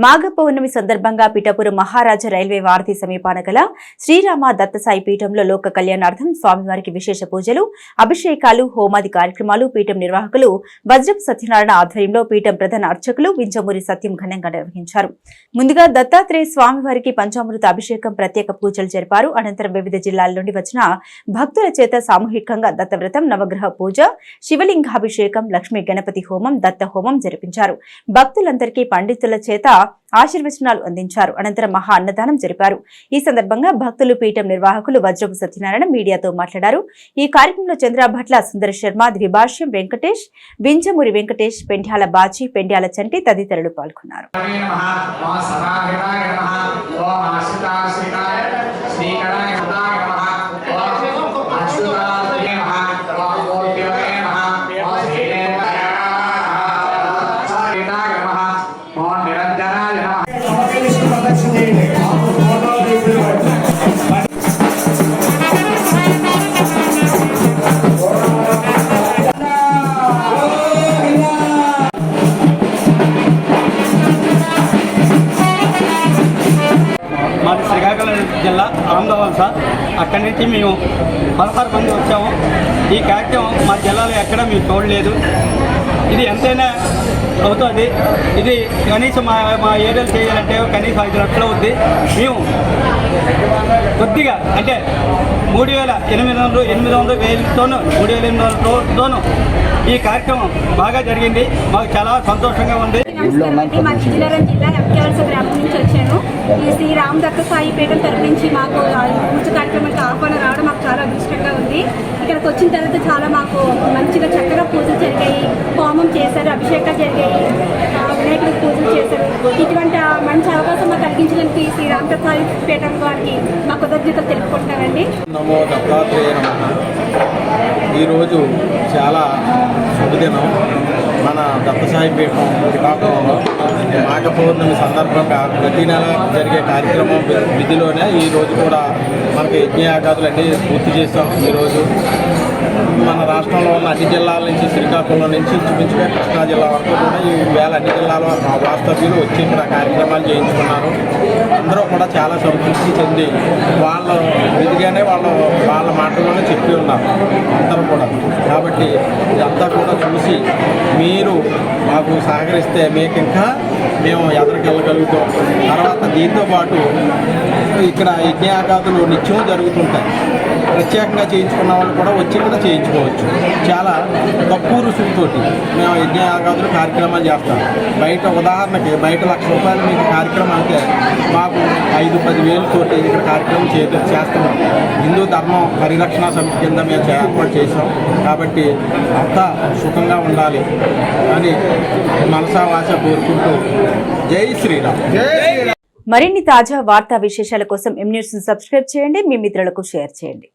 మాఘ పౌర్ణమి సందర్భంగా పిఠాపురం మహారాజా రైల్వే వారధి సమీపాన గల శ్రీరామ దత్తసాయి పీఠంలో లోక కళ్యాణార్థం స్వామివారికి విశేష పూజలు అభిషేకాలు హోమాది కార్యక్రమాలు పీఠం నిర్వాహకులు వజ్రపు సత్యనారాయణ ఆధ్వర్యంలో పీఠం ప్రధాన అర్చకులు వింజమూరి సత్యం ఘనంగా నిర్వహించారు. ముందుగా దత్తాత్రేయ స్వామివారికి పంచామృత అభిషేకం ప్రత్యేక పూజలు జరిపారు. అనంతరం వివిధ జిల్లాల నుండి వచ్చిన భక్తుల చేత సామూహికంగా దత్తవ్రతం నవగ్రహ పూజ శివలింగాభిషేకం లక్ష్మీ గణపతి హోమం దత్త హోమం జరిపించారు. భక్తులందరికీ పండితుల చేత ఆశీర్వచనాలు అందించారు. అనంతరం మహా అన్నదానం జరిపారు. ఈ సందర్భంగా భక్తులు పీఠం నిర్వాహకులు వజ్రపు సత్యనారాయణ మీడియాతో మాట్లాడారు. ఈ కార్యక్రమంలో చంద్రభట్ల సుందర శర్మ ద్విభాష్యం వెంకటేష్ వింజమూరి వెంకటేష్ పెండ్యాల బాచి పెండ్యాల చంటి తదితరులు పాల్గొన్నారు. శ్రీకరాయ మాది శ్రీకాకుళం జిల్లా ఆంధ్రవలస అక్కడి నుంచి మేము పదహారు మంది వచ్చాము. ఈ కార్యక్రమం మా జిల్లాలో ఎక్కడ మేము చూడలేదు. ఇది ఎంతైనా అవుతుంది. ఇది కనీసం మా మా ఏరియాలో చేయాలంటే కనీసం ఐదు లక్షలు అవుద్ది. మేము కొద్దిగా అంటే మూడు వేల ఎనిమిది వందలు ఎనిమిది వందల వేలతోనూ మూడు వేల ఎనిమిది వందలతోనూ ఈ కార్యక్రమం బాగా జరిగింది. మాకు చాలా సంతోషంగా ఉంది. నమస్కారం అండి మా విజయనగరం జిల్లా ఎంకేవలస గ్రామం నుంచి వచ్చాను. ఈ శ్రీ రామ్ దత్త సాయి పీఠం తరపు నుంచి మాకు పూజ కార్యక్రమానికి ఆహ్వానం రావడం మాకు చాలా అదృష్టంగా ఉంది. ఇక్కడికి వచ్చిన తర్వాత చాలా మాకు మంచిగా చక్కగా పూజలు జరిగాయి. చేశారు అభిషేకాలు జరిగాయి. వినాయకుడికి పూజలు చేశారు. ఇటువంటి మంచి అవకాశం మాకు కలిగించడానికి శ్రీ రామప్రసాద్ దత్త పీఠం వారికి మా కృతజ్ఞతలు తెలుపుకుంటున్నానండి. నమో ఈరోజు చాలా శుభదినం. మన దత్తసాయి పీఠం శ్రీకాకుళంలో మాఘ పౌర్ణమి సందర్భంగా ప్రతి నెల జరిగే కార్యక్రమం విధిలోనే ఈరోజు కూడా మనకి యజ్ఞయాగాదులన్నీ పూర్తి చేస్తాం. ఈరోజు అన్ని జిల్లాల నుంచి శ్రీకాకుళం నుంచి ఇంచుమించుగా కృష్ణా జిల్లా వరకు కూడా ఈ వేల అన్ని జిల్లాల మా వాస్తవ్యులు వచ్చి ఇక్కడ కార్యక్రమాలు చేయించుకున్నారు. అందరూ కూడా చాలా సంతృప్తి చెంది వాళ్ళ విధిగానే వాళ్ళు వాళ్ళ మాటల్లోనే చెప్పి ఉన్నారు అందరూ కూడా. కాబట్టి ఇదంతా కూడా చూసి మీరు మాకు సహకరిస్తే మీకు ఇంకా మేము ఎదరికెళ్ళగలుగుతాం తర్వాత దీంతో పాటు ఇక్కడ యజ్ఞాగాదులు నిత్యం జరుగుతుంటాయి. ప్రత్యేకంగా చేయించుకున్న వాళ్ళు కూడా వచ్చి ఇక్కడ చేయించుకోవచ్చు. చాలా తక్కువ రుసుముతోటి మేము యజ్ఞయాగాదులు కార్యక్రమాలు చేస్తాం. బయట ఉదాహరణకి బయట లక్ష రూపాయలు మీకు కార్యక్రమం అయితే మాకు ఐదు పది వేలతోటి ఇక్కడ కార్యక్రమం చే చేస్తున్నాం. హిందూ ధర్మం పరిరక్షణ సమితి కింద మేము ఏర్పాటు చేసాం కాబట్టి అంతా సుఖంగా ఉండాలి అని మనసా వాస కోరుకుంటూ జై శ్రీరామ్. మరిన్ని తాజా వార్తా విశేషాల కోసం ఎం సబ్స్క్రైబ్ చేయండి. మీ మిత్రులకు షేర్ చేయండి.